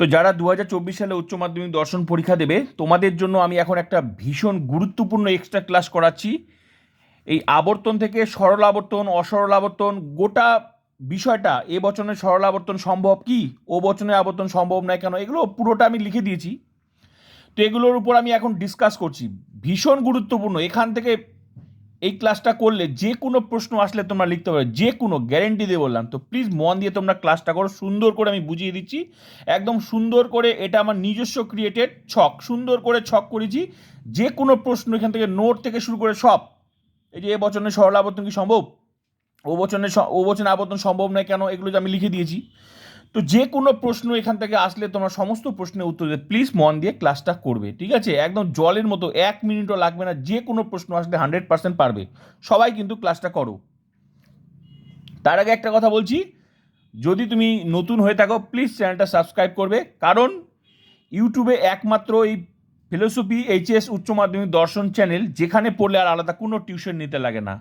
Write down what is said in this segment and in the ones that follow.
তো যারা দু হাজার চব্বিশ সালে উচ্চ মাধ্যমিক দর্শন পরীক্ষা দেবে, তোমাদের জন্য আমি এখন একটা ভীষণ গুরুত্বপূর্ণ এক্সট্রা ক্লাস করাচ্ছি। এই আবর্তন থেকে সরল আবর্তন, অসরল আবর্তন, গোটা বিষয়টা এ বচনের সরল আবর্তন সম্ভব কি? ও বচনের আবর্তন সম্ভব নয় কেন? এগুলো পুরোটা আমি লিখে দিয়েছি। তো এগুলোর উপর আমি এখন ডিসকাস করছি। ভীষণ গুরুত্বপূর্ণ। এখান থেকে এই ক্লাসটা করলে যে কোনো প্রশ্ন আসলে তোমরা লিখতে পারো যে কোনো গ্যারেন্টি দিয়ে বললাম। তো প্লিজ মন দিয়ে তোমরা ক্লাসটা করো, সুন্দর করে আমি বুঝিয়ে দিচ্ছি। একদম সুন্দর করে এটা আমার নিজস্ব ক্রিয়েটেড ছক, সুন্দর করে ছক করেছি। যে কোনো প্রশ্ন এখান থেকে নোট থেকে শুরু করে সব। এই যে এ বচনের সরল আবর্তন কি সম্ভব? ও বচনের স- ও বচনে আবর্তন সম্ভব নয় কেন? এগুলো যে আমি লিখে দিয়েছি। তো যে কোনো প্রশ্ন এখান থেকে আসলে তোমরা সমস্ত প্রশ্নের উত্তর দেবে প্লিজ মন দিয়ে ক্লাসটা করবে, ঠিক আছে? একদম জলের মতো, এক মিনিটও লাগবে না, যে কোনো প্রশ্ন আসলে হান্ড্রেড পার্সেন্ট পারবে। সবাই কিন্তু ক্লাসটা করো। তার আগে একটা কথা বলছি, যদি তুমি নতুন হয়ে থাকো প্লিজ চ্যানেলটা সাবস্ক্রাইব করবে, কারণ ইউটিউবে একমাত্র এই ফিলোসফি এইচএস উচ্চ মাধ্যমিক দর্শন চ্যানেল যেখানে পড়লে আর আলাদা কোনো টিউশন নিতে লাগে না।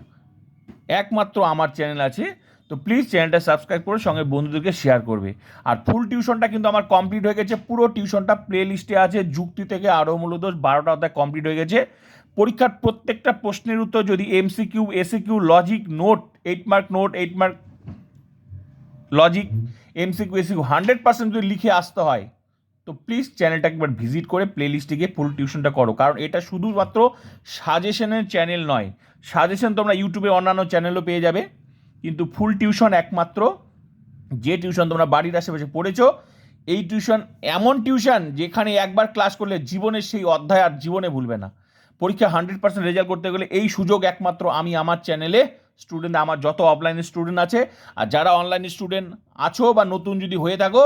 একমাত্র আমার চ্যানেল আছে তো প্লিজ চ্যানেলটা সাবস্ক্রাইব করে সঙ্গে বন্ধুদেরকে শেয়ার করবে। আর ফুল টিউশনটা কিন্তু আমার কমপ্লিট হয়ে গেছে। পুরো টিউশনটা প্লে লিস্টে আছে। যুক্তি থেকে আরও মূলদোষ বারোটা অধ্যায় কমপ্লিট হয়ে গেছে। পরীক্ষার প্রত্যেকটা প্রশ্নের উত্তর যদি MCQ SCQ logic note eight mark note eight mark logic MCQ SCQ hundred percent যদি লিখে আসতে হয়, তো প্লিজ চ্যানেলটা একবার ভিজিট করে প্লে লিস্টে গিয়ে ফুল টিউশনটা করো। কারণ এটা শুধুমাত্র সাজেশনের চ্যানেল নয়। সাজেশন তোমরা ইউটিউবে অন্যান্য চ্যানেলও পেয়ে যাবে। কিন্তু ফুল টিউশন একমাত্র। যে টিউশন তোমরা বাড়ির আশেপাশে পড়েছো, এই টিউশন এমন টিউশন যেখানে একবার ক্লাস করলে জীবনের সেই অধ্যায় আর জীবনে ভুলবে না। পরীক্ষা হান্ড্রেড পার্সেন্ট রেজাল্ট করতে গেলে এই সুযোগ একমাত্র আমি আমার চ্যানেলে স্টুডেন্ট আমার যত অফলাইনের স্টুডেন্ট আছে, আর যারা অনলাইনের স্টুডেন্ট আছো বা নতুন যদি হয়ে থাকো,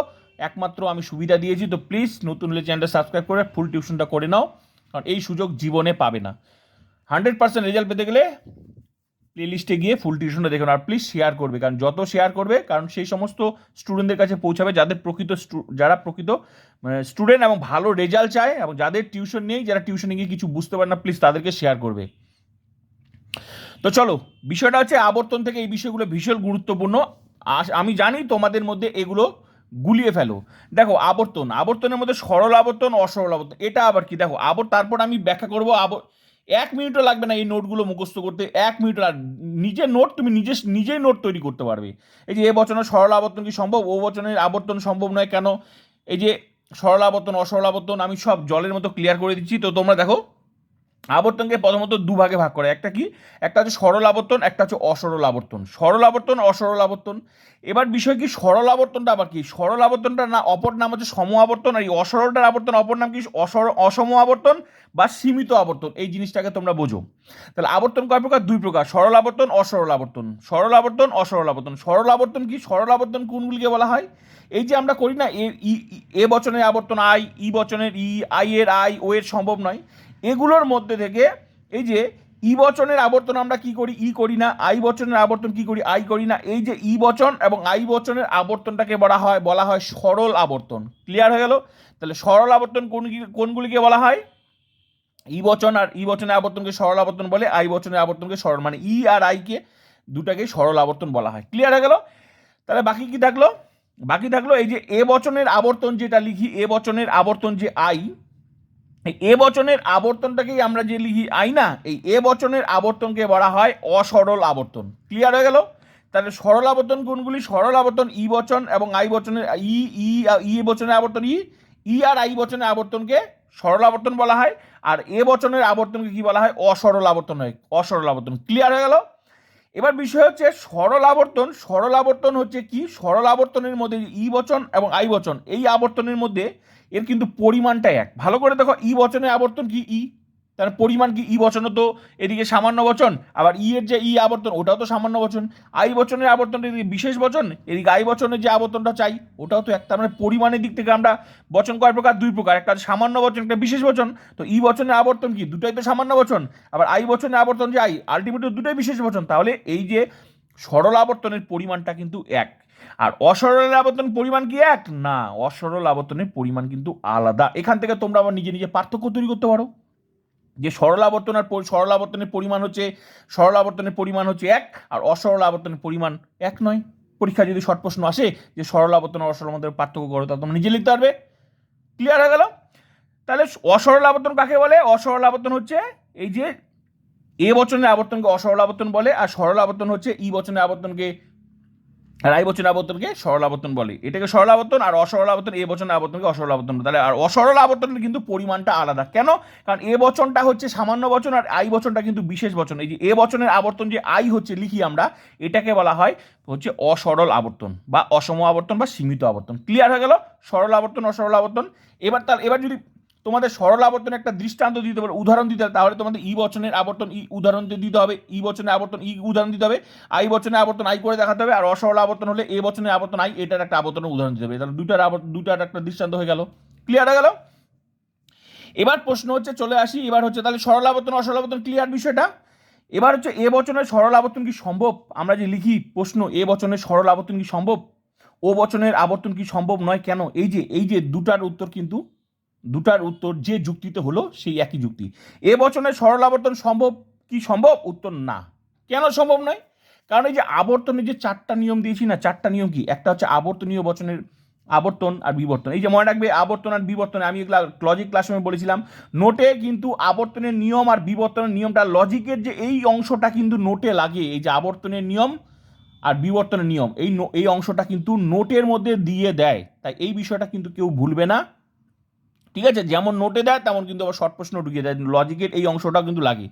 একমাত্র আমি সুবিধা দিয়েছি। তো প্লিজ নতুন হলে চ্যানেলটা সাবস্ক্রাইব করে ফুল টিউশনটা করে নাও, কারণ এই সুযোগ জীবনে পাবে না। হান্ড্রেড পার্সেন্ট রেজাল্ট পেতে গেলে প্লে লিস্টে গিয়ে ফুল টিউশনটা দেখুন আর প্লিজ শেয়ার করবে, কারণ যত শেয়ার করবে, কারণ সেই সমস্ত স্টুডেন্টদের কাছে পৌঁছাবে যাদের প্রকৃত যারা প্রকৃত স্টুডেন্ট এবং ভালো রেজাল্ট চায় এবং যাদের টিউশন নেই, যারা টিউশনে গিয়ে কিছু বুঝতে পারে না প্লিজ তাদেরকে শেয়ার করবে। তো চলো, বিষয়টা হচ্ছে আবর্তন থেকে এই বিষয়গুলো ভীষণ গুরুত্বপূর্ণ। আমি জানি তোমাদের মধ্যে এগুলো গুলিয়ে ফেলো। দেখো, আবর্তন, আবর্তনের মধ্যে সরল আবর্তন, অসরল আবর্তন, এটা আবার কি? দেখো, আবর, তারপর আমি ব্যাখ্যা করব আবর এক মিনিটও লাগবে না এই নোটগুলো মুখস্থ করতে, এক মিনিট আর নিজের নোট তুমি নিজে, নিজেই নোট তৈরি করতে পারবে। এই যে এ বচনের সরল আবর্তন কি সম্ভব? ও বচনের আবর্তন সম্ভব নয় কেন? এই যে সরল আবর্তন, অসরল আবর্তন আমি সব জলের মতো ক্লিয়ার করে দিচ্ছি, তো তোমরা দেখো আবর্তনকে প্রথমত দুভাগে ভাগ করে, একটা কি? একটা হচ্ছে সরল আবর্তন, একটা হচ্ছে অসরল আবর্তন। সরল আবর্তন, অসরল আবর্তন। এবার বিষয় কি? সরল আবর্তনটা আবার কি? সরল আবর্তনটা না, অপর নাম হচ্ছে সম আবর্তন, আর এই অসরলটার আবর্তন, অপর নাম কি? অসর, অসম আবর্তন বা সীমিত আবর্তন। এই জিনিসটাকে তোমরা বোঝো। তাহলে আবর্তন কয় প্রকার? দুই প্রকার। সরল আবর্তন, অসরল আবর্তন। সরল আবর্তন, অসরল আবর্তন। সরল আবর্তন কি? সরল আবর্তন কোনগুলিকে বলা হয়? এই যে আমরা করি না এ বচনের আবর্তন, আই, ই বচনের ই, আই এর আই, ও এর সম্ভব নয়। এগুলোর মধ্যে থেকে এই যে ই বচনের আবর্তন আমরা কি করি? ই করি না। আই বচনের আবর্তন কি করি? আই করি না। এই যে ই বচন এবং আই বচনের আবর্তনটাকে বলা হয় বলা হয় সরল আবর্তন। ক্লিয়ার হয়ে গেল? তাহলে সরল আবর্তন কোন কোনগুলিকে বলা হয়? ই বচন আর ই বচনের আবর্তনকে সরল আবর্তন বলে, আই বচনের আবর্তনকে সরল। মানে ই আর আইকে দুটাকে সরল আবর্তন বলা হয়। ক্লিয়ার হয়ে গেল? তাহলে বাকি কি থাকল? বাকি থাকল এই যে এ বচনের আবর্তন যেটা লিখি, এ বচনের আবর্তন যে আই এ বচনের আবর্তনটাকেই আমরা যে লিখি, আই না, এই এ বচনের আবর্তনকে বলা হয় অসরল আবর্তন। ক্লিয়ার হয়ে গেল? তাহলে সরল আবর্তন কোনগুলি? সরল আবর্তন ই বচন এবং আই বচনের, ই ই ই বচনের আবর্তন ই ই আর আই বচনের আবর্তনকে সরল আবর্তন বলা হয় আর এ বচনের আবর্তনকে কি বলা হয়? অসরল আবর্তন হয়। অসরল আবর্তন। ক্লিয়ার হয়ে গেল? এবার বিষয় হচ্ছে সরল আবর্তন সরল আবর্তন হচ্ছে কি? সরল আবর্তনের মধ্যে ই বচন এবং আই বচন। এই আবর্তনের মধ্যে এর কিন্তু পরিমাণটা এক। ভালো করে দেখো, ই বচনের আবর্তন কি? ই। তার পরিমাণ কি? ই বচনও তো এদিকে সামান্য বচন। আবার ই এর যে ই আবর্তন, ওটাও তো সামান্য বচন। আই বচনের আবর্তনটা এদিকে বিশেষ বচন, এদিকে আই বচনের যে আবর্তনটা চাই, ওটাও তো এক। তার মানে পরিমাণের দিক থেকে আমরা বচন কয় প্রকার? দুই প্রকার। একটা সামান্য বচন, একটা বিশেষ বচন। তো ই বচনের আবর্তন কি? দুটাই তো সামান্য বচন। আবার আই বচনের আবর্তন যে আই আলটিমেটলি দুটাই বিশেষ বচন। তাহলে এই যে সরল আবর্তনের পরিমাণটা কিন্তু এক। আর অসরল আবর্তন পরিমাণ কি এক? না, অসরল আবর্তনের পরিমাণ কিন্তু আলাদা। এখান থেকে তোমরা আবার নিজে নিজে পার্থক্য তৈরি করতে পারো। যে সরল আবর্তন আর সরল আবর্তনের পরিমাণ হচ্ছে সরল আবর্তনের পরিমাণ হচ্ছে এক, আর অসরল আবর্তনের পরিমাণ এক নয়। পরীক্ষা যদি শর্ট প্রশ্ন আসে যে সরল আবর্তন আর অসরল মধ্যে পার্থক্য করো তা তোমরা নিজে লিখতে পারবে। ক্লিয়ার হয়ে গেল? তাহলে অসরল আবর্তন কাকে বলে? অসরল আবর্তন হচ্ছে এই যে এ বচনের আবর্তনকে অসরল আবর্তন বলে, আর সরল আবর্তন হচ্ছে ই বচনের আবর্তনকে আর আই বচনের আবর্তনকে সরল আবর্তন বলে। এটাকে সরল আবর্তন আর অসরল আবর্তন, এ বচনের আবর্তনকে অসরল আবর্তন তাহলে আর অসরল আবর্তনের কিন্তু পরিমাণটা আলাদা। কেন? কারণ এ বচনটা হচ্ছে সামান্য বচন আর আই বচনটা কিন্তু বিশেষ বচন। এই যে এ বচনের আবর্তন যে আই হচ্ছে লিখি আমরা, এটাকে বলা হয় হচ্ছে অসরল আবর্তন বা অসম আবর্তন বা সীমিত আবর্তন। ক্লিয়ার হয়ে গেল? সরল আবর্তন, অসরল আবর্তন। এবার তার এবার যদি তোমাদের সরল আবর্তন একটা দৃষ্টান্ত দিতে পারে উদাহরণ দিতে হবে, তাহলে তোমাদের ই বচনের আবর্তন ই উদাহরণ দিতে হবে, ই বচনের আবর্তন ই উদাহরণ দিতে হবে, আই বচনের আবর্তন আই করে দেখাতে হবে, আর অসরল আবর্তন হলে এ বচনের আবর্তন আই, এটার একটা আবর্তনের উদাহরণ দিতে হবে। তাহলে দুটার আবর্তন দুটার একটা দৃষ্টান্ত হয়ে গেল। ক্লিয়ার হয়ে গেল? এবার প্রশ্ন হচ্ছে, চলে আসি, এবার হচ্ছে, তাহলে সরল আবর্তন, অসরল আবর্তন ক্লিয়ার বিষয়টা? এবার হচ্ছে, এ বচনের সরল আবর্তন কি সম্ভব? আমরা যে লিখি প্রশ্ন, এ বচনের সরল আবর্তন কি সম্ভব? ও বচনের আবর্তন কি সম্ভব নয় কেন? এই যে এই যে দুটার উত্তর কিন্তু দুটার উত্তর যে যুক্তিতে হলো সেই একই যুক্তি। এ বচনের সরল আবর্তন সম্ভব কি সম্ভব? উত্তর না। কেন সম্ভব নয়? কারণ এই যে আবর্তনের যে চারটা নিয়ম দিয়েছি না, চারটা নিয়ম কি? একটা হচ্ছে আবর্তনীয় বচনের আবর্তন আর বিবর্তন। এই যে মনে রাখবে আবর্তন আর বিবর্তন, আমি লজিক ক্লাসরুমে বলেছিলাম। নোটে কিন্তু আবর্তনের নিয়ম আর বিবর্তনের নিয়মটা লজিকের যে এই অংশটা কিন্তু নোটে লাগে, এই যে আবর্তনের নিয়ম আর বিবর্তনের নিয়ম, এই এই অংশটা কিন্তু নোটের মধ্যে দিয়ে দেয়। তাই এই বিষয়টা কিন্তু কেউ ভুলবে না। ঠিক আছে? যেমন নোটে দেয়, তেমন কিন্তু আবার শর্ট প্রশ্ন ঢুকিয়ে দেয়। লজিকের এই অংশটা কিন্তু লাগে।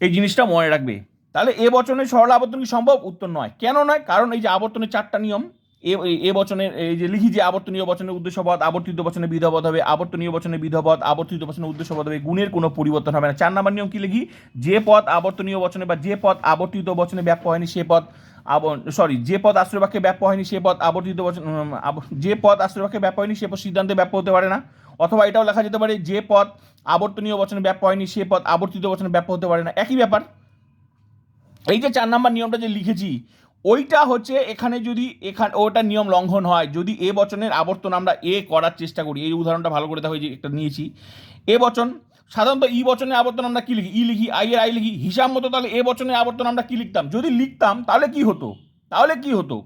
এই জিনিসটা মনে রাখবে। তাহলে এ বচনের সরল আবর্তন কি সম্ভব? উত্তর নয়। কেন নয়? কারণ এই যে আবর্তনের চারটা নিয়ম, এ বচনের, এই যে লিখি যে আবর্তনীয় বচনের উদ্দেশ্যপদ আবর্তিত বচনে বিধপদ হবে, আবর্তনীয় বচনে বিধপদ আবর্তিত বচনে উদ্দেশ্যপদ হবে, গুণের কোনো পরিবর্তন হবে না। চার নাম্বার নিয়ম কি লিখি? যে পদ আবর্তনীয় বচনে বা যে পদ আবর্তিত বচনে ব্যাপ্য হয়নি, সে পদ সরি যে পদ আশ্রয় বাক্যে ব্যাপ্য হয়নি, সে পদ আবর্তিত বচন যে পদ আশ্রয় বাক্যে ব্যাপ্য হয়নি, সে পদ সিদ্ধান্তে ব্যাপ্য হতে পারে না। অথবা এটাও লেখা যেতে পারে, যে পদ আবর্তনীয় বচনে ব্যাপ্য হয়নি, সে পদ আবর্তিত বচনে ব্যাপ্য হতে পারে না। একই ব্যাপার। এই যে চার নাম্বার নিয়মটা যে লিখেছি, ওইটা হচ্ছে এখানে যদি এখানে, ওটা নিয়ম লঙ্ঘন হয়, যদি এ বচনের আবর্তন আমরা এ করার চেষ্টা করি, এই উদাহরণটা ভালো করে দেখো যে একটা নিয়েছি। এ বচন সাধারণত ই বচনে আবর্তন আমরা কি লিখি? ই লিখি, আই এর আই লিখি। হিসাব মতো তাহলে এ বচনে আবর্তন আমরা কি লিখতাম? যদি লিখতাম, তাহলে কি হতো? তাহলে কি হতো?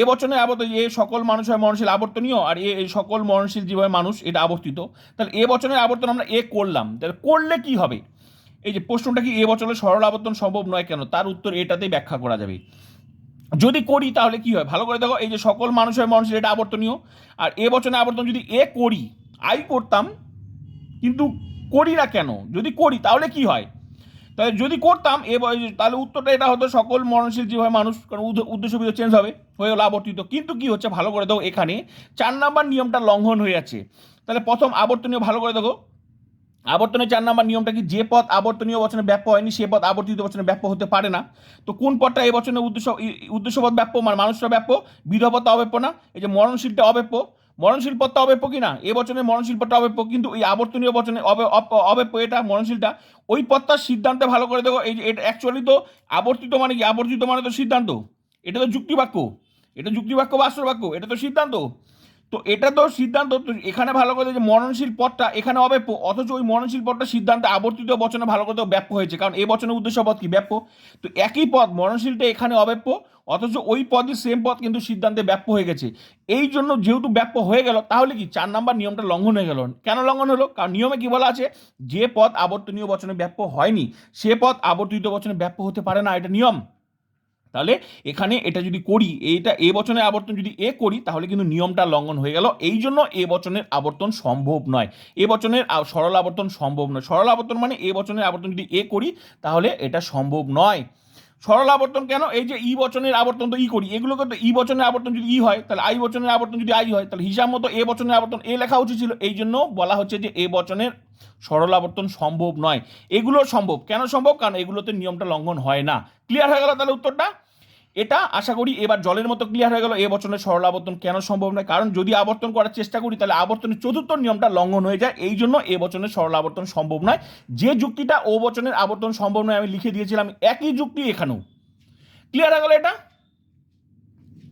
এ বচনের আবর্তন, এ সকল মানুষ হয় মরণশীল আবর্তনীয় আর এ সকল মরণশীল জীবনের মানুষ, এটা আবর্তিত তাহলে এ বচনের আবর্তন আমরা এ করলাম। তাহলে করলে কি হবে? এই যে প্রশ্নটা কি, এ বচনের সরল আবর্তন সম্ভব নয় কেন? তার উত্তর এটাতেই ব্যাখ্যা করা যাবে। যদি করি, তাহলে কি হয়? ভালো করে দেখো, এই যে সকল মানুষের মানুষের এটা আবর্তনীয়। আর এ বচনে আবর্তন যদি এ করি, আই করতাম, কিন্তু করি না কেন? যদি করি, তাহলে কি হয়? তাহলে যদি করতাম এ তাহলে উত্তরটা এটা হতো, সকল মরণশীল যেভাবে মানুষ কারণ উদ্দেশ্য বিদ্য চেঞ্জ হবে, হয়ে গেলো আবর্তিত কিন্তু কি হচ্ছে? ভালো করে দেখো এখানে চার নাম্বার নিয়মটা লঙ্ঘন হয়ে যাচ্ছে। তাহলে প্রথম আবর্তনীয় ভালো করে দেখো। আবর্তনের চার নাম্বার নিয়মটা কি? যে পথ আবর্তনীয় বচনে ব্যাপ্য হয়নি, সে পথ আবর্তিত বচনে ব্যাপ্য হতে পারে না। তো কোন পথটা এই বচনে উদ্দেশ্য উদ্দেশ্যপদ ব্যাপ্য? মানে মানুষরা ব্যাপ্য বিধপদটা অব্যাপ্য না। এই যে মরণশীলটা অব্যাপ্য। মরণশীল পদটা অব্যাপ্য কি না এ বচনে মরণশীল পদটা অব্যাপ্য, কিন্তু এই আবর্তনীয় বচনে অব্যাপ্য এটা মরণশীলটা। ওই পদটার সিদ্ধান্তে ভালো করে দেখো, এই যে এটা অ্যাকচুয়ালি তো আবর্তিত মানে কি? আবর্তিত মানে তো সিদ্ধান্ত। এটা তো যুক্তিবাক্য। এটা যুক্তিবাক্য বা আশ্রয় বাক্য এটা তো সিদ্ধান্ত। তো এটা তো সিদ্ধান্ত এখানে ভালো করে যে মরণশীল পদটা এখানে অব্যাপ্য অথচ ওই মরণশীল পদটা সিদ্ধান্তে আবর্তিত বচনে ভালো করে ব্যাপ্য হয়েছে, কারণ এই বচনের উদ্দেশ্য পদ কি? ব্যাপ্য। তো একই পদ মরণশীলটা এখানে অব্যাপ্য, অথচ ওই পদের সেম পদ কিন্তু সিদ্ধান্তে ব্যাপ্য হয়ে গেছে। এই জন্য যেহেতু ব্যাপ্য হয়ে গেল, তাহলে কি চার নাম্বার নিয়মটা লঙ্ঘন হয়ে গেল? কেন লঙ্ঘন হলো? কারণ নিয়মে কি বলা আছে? যে পদ আবর্তনীয় বচনে ব্যাপ্য হয়নি, সে পদ আবর্তিত বচনে ব্যাপ্য হতে পারে না, এটা নিয়ম। তাহলে এখানে এটা যদি করি এইটা এ বচনের আবর্তন যদি এ করি, তাহলে কিন্তু নিয়মটা লঙ্ঘন হয়ে গেল। এই জন্য এ বচনের আবর্তন সম্ভব নয়। এ বচনের সরল আবর্তন সম্ভব নয়। সরল আবর্তন মানে এ বচনের আবর্তন যদি এ করি, তাহলে এটা সম্ভব নয়। সরল আবর্তন কেন? এই যে ই বচনের আবর্তন তো ই করি। এগুলোকে তো ই বচনের আবর্তন যদি ই হয়, তাহলে আই বচনের আবর্তন যদি আই হয়, তাহলে হিসাব মতো এ বচনের আবর্তন এ লেখা উচিত ছিল। এই জন্য বলা হচ্ছে যে এ বচনের সরল আবর্তন সম্ভব নয়। এগুলো সম্ভব। কেন সম্ভব? কারণ এগুলোতে নিয়মটা লঙ্ঘন হয় না। ক্লিয়ার হয়ে গেল তাহলে উত্তরটা? এটা আশা করি এবার জলের মতো ক্লিয়ার হয়ে গেল। এ বছরের সরল আবর্তন কেন সম্ভব নয়? কারণ যদি আবর্তন করার চেষ্টা করি, তাহলে আবর্তনের চতুর্থ নিয়মটা লঙ্ঘন হয়ে যায়। এই জন্য এ বচনের সরল আবর্তন সম্ভব নয়। যে যুক্তিটা ও বচনের আবর্তন সম্ভব নয়, আমি লিখে দিয়েছিলাম একই যুক্তি এখানেও। ক্লিয়ার হয়ে গেল এটা?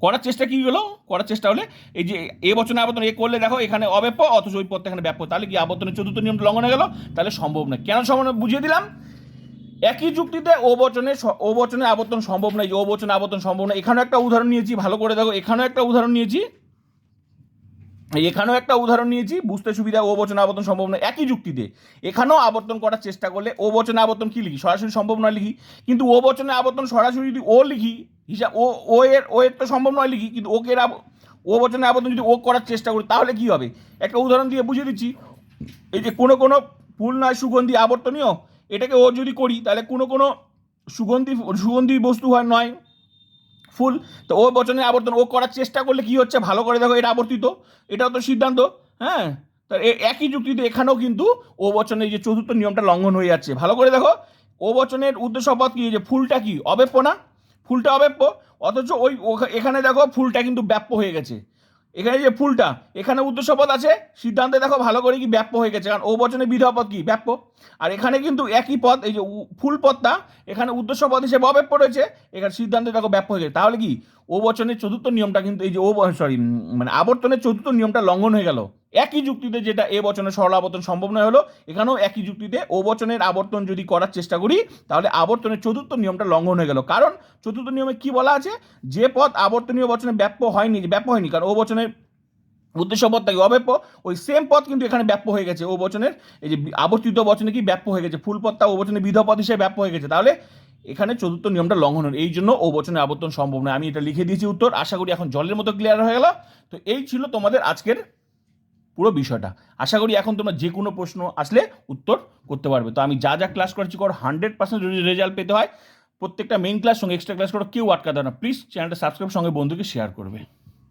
করার চেষ্টা কি হলো? করার চেষ্টা হলে এই যে এ বচনে আবর্তন এ করলে দেখো এখানে অব্যাপ্য, অথচ ওই পথটা এখানে ব্যাপ্য। তাহলে কি আবর্তনের চতুর্থ নিয়মটা লঙ্ঘন হয়ে গেল? তাহলে সম্ভব নয়। কেন সম্ভব বুঝিয়ে দিলাম। একই যুক্তিতে ও বচনে ও বচনে আবর্তন সম্ভব নয়, ও বচনে আবর্তন সম্ভব নয়। এখানেও একটা উদাহরণ নিয়েছি, ভালো করে দেখো, এখানেও একটা উদাহরণ নিয়েছি। এখানেও একটা উদাহরণ নিয়েছি, বুঝতে সুবিধা, ও বচনে আবর্তন সম্ভব নয়, একই যুক্তিতে। এখানেও আবর্তন করার চেষ্টা করলে ও বচনে আবর্তন কি লিখি? সরাসরি সম্ভব নয় লিখি। কিন্তু ও বচনে আবর্তন সরাসরি যদি ও লিখি, হিসাব ও ও এর ও এর তো সম্ভব নয় লিখি, কিন্তু ওকে এর ও বচনে আবর্তন যদি ও করার চেষ্টা করি, তাহলে কি হবে? একটা উদাহরণ দিয়ে বুঝিয়ে দিচ্ছি। এই যে কোনো কোনো ফুল নয়, সুগন্ধি আবর্তনীয় এটাকে ও যদি করি, তাহলে কোনো কোনো সুগন্ধি সুগন্ধি বস্তু হয়, নয় ফুল। তো ও বচনের আবর্তন, ও করার চেষ্টা করলে কি হচ্ছে? ভালো করে দেখো, এটা আবর্তিত, এটাও তো সিদ্ধান্ত হ্যাঁ? তা একই যুক্তিতে এখানেও কিন্তু ও বচনের যে চতুর্থ নিয়মটা লঙ্ঘন হয়ে যাচ্ছে। ভালো করে দেখো, ও বচনের উদ্দেশ্যপদ কি? এই যে ফুলটা কি? অব্যাপ্য না? ফুলটা অব্যাপ্য অথচ ওই এখানে দেখো, ফুলটা কিন্তু ব্যাপ্য হয়ে গেছে। এখানে যে ফুলটা, এখানে উদ্দেশ্যপদ আছে, সিদ্ধান্তে দেখো ভালো করে কি ব্যাপ্য হয়ে গেছে, কারণ ও বচনে বিধা পদ কি? ব্যাপ্য। আর এখানে কিন্তু একই পদ এই যে ফুল পদটা এখানে উদ্দেশ্য হিসেবে অব্যাপ্য রয়েছে, এখানে সিদ্ধান্তে দেখো ব্যাপ্য হয়ে গেছে। তাহলে কি? ও বচনের চতুর্থ নিয়মটা কিন্তু এই যে ও সরি মানে আবর্তনের চতুর্থ নিয়মটা লঙ্ঘন হয়ে গেল। একই যুক্তিতে যেটা এ বচনের সরল আবর্তন সম্ভব নয় হলো, এখানেও একই যুক্তিতে ও বচনের আবর্তন যদি করার চেষ্টা করি, তাহলে আবর্তনের চতুর্থ নিয়মটা লঙ্ঘন হয়ে গেল। কারণ চতুর্থ নিয়মে কি বলা আছে? যে পথ আবর্তনীয় বচনে ব্যাপ্য হয়নি যে ব্যাপ্য হয়নি, কারণ ও বচনের উদ্দেশ্য পদ থাকে অব্যাপ্য, ওই সেম পথ কিন্তু এখানে ব্যাপ্য হয়ে গেছে। ও বচনের এই যে আবর্তিত বচনে কি ব্যাপ্য হয়ে গেছে? ফুল পদটা ও বচনে বিধ পদ হিসেবে ব্যাপ্য হয়ে গেছে। তাহলে এখানে চতুর্থ নিয়মটা লঙ্ঘন হল এই জন্য ও বচনে আবর্তন সম্ভব নয়। আমি এটা লিখে দিয়েছি উত্তর, আশা করি এখন জলের মতো ক্লিয়ার হয়ে গেল। তো এই ছিল তোমাদের আজকের পুরো বিষয়টা। আশা করি এখন তোমরা যে কোনো প্রশ্ন আসলে উত্তর করতে পারবে। তো আমি যা যা ক্লাস করেছি কর হান্ড্রেড পার্সেন্ট যদি রেজাল্ট পেতে হয়, প্রত্যেকটা মেইন ক্লাস সঙ্গে এক্সট্রা ক্লাস করো, কেউ আটকাতে না। প্লিজ চ্যানেলটা সাবস্ক্রাইব সঙ্গে বন্ধুকে শেয়ার করবে।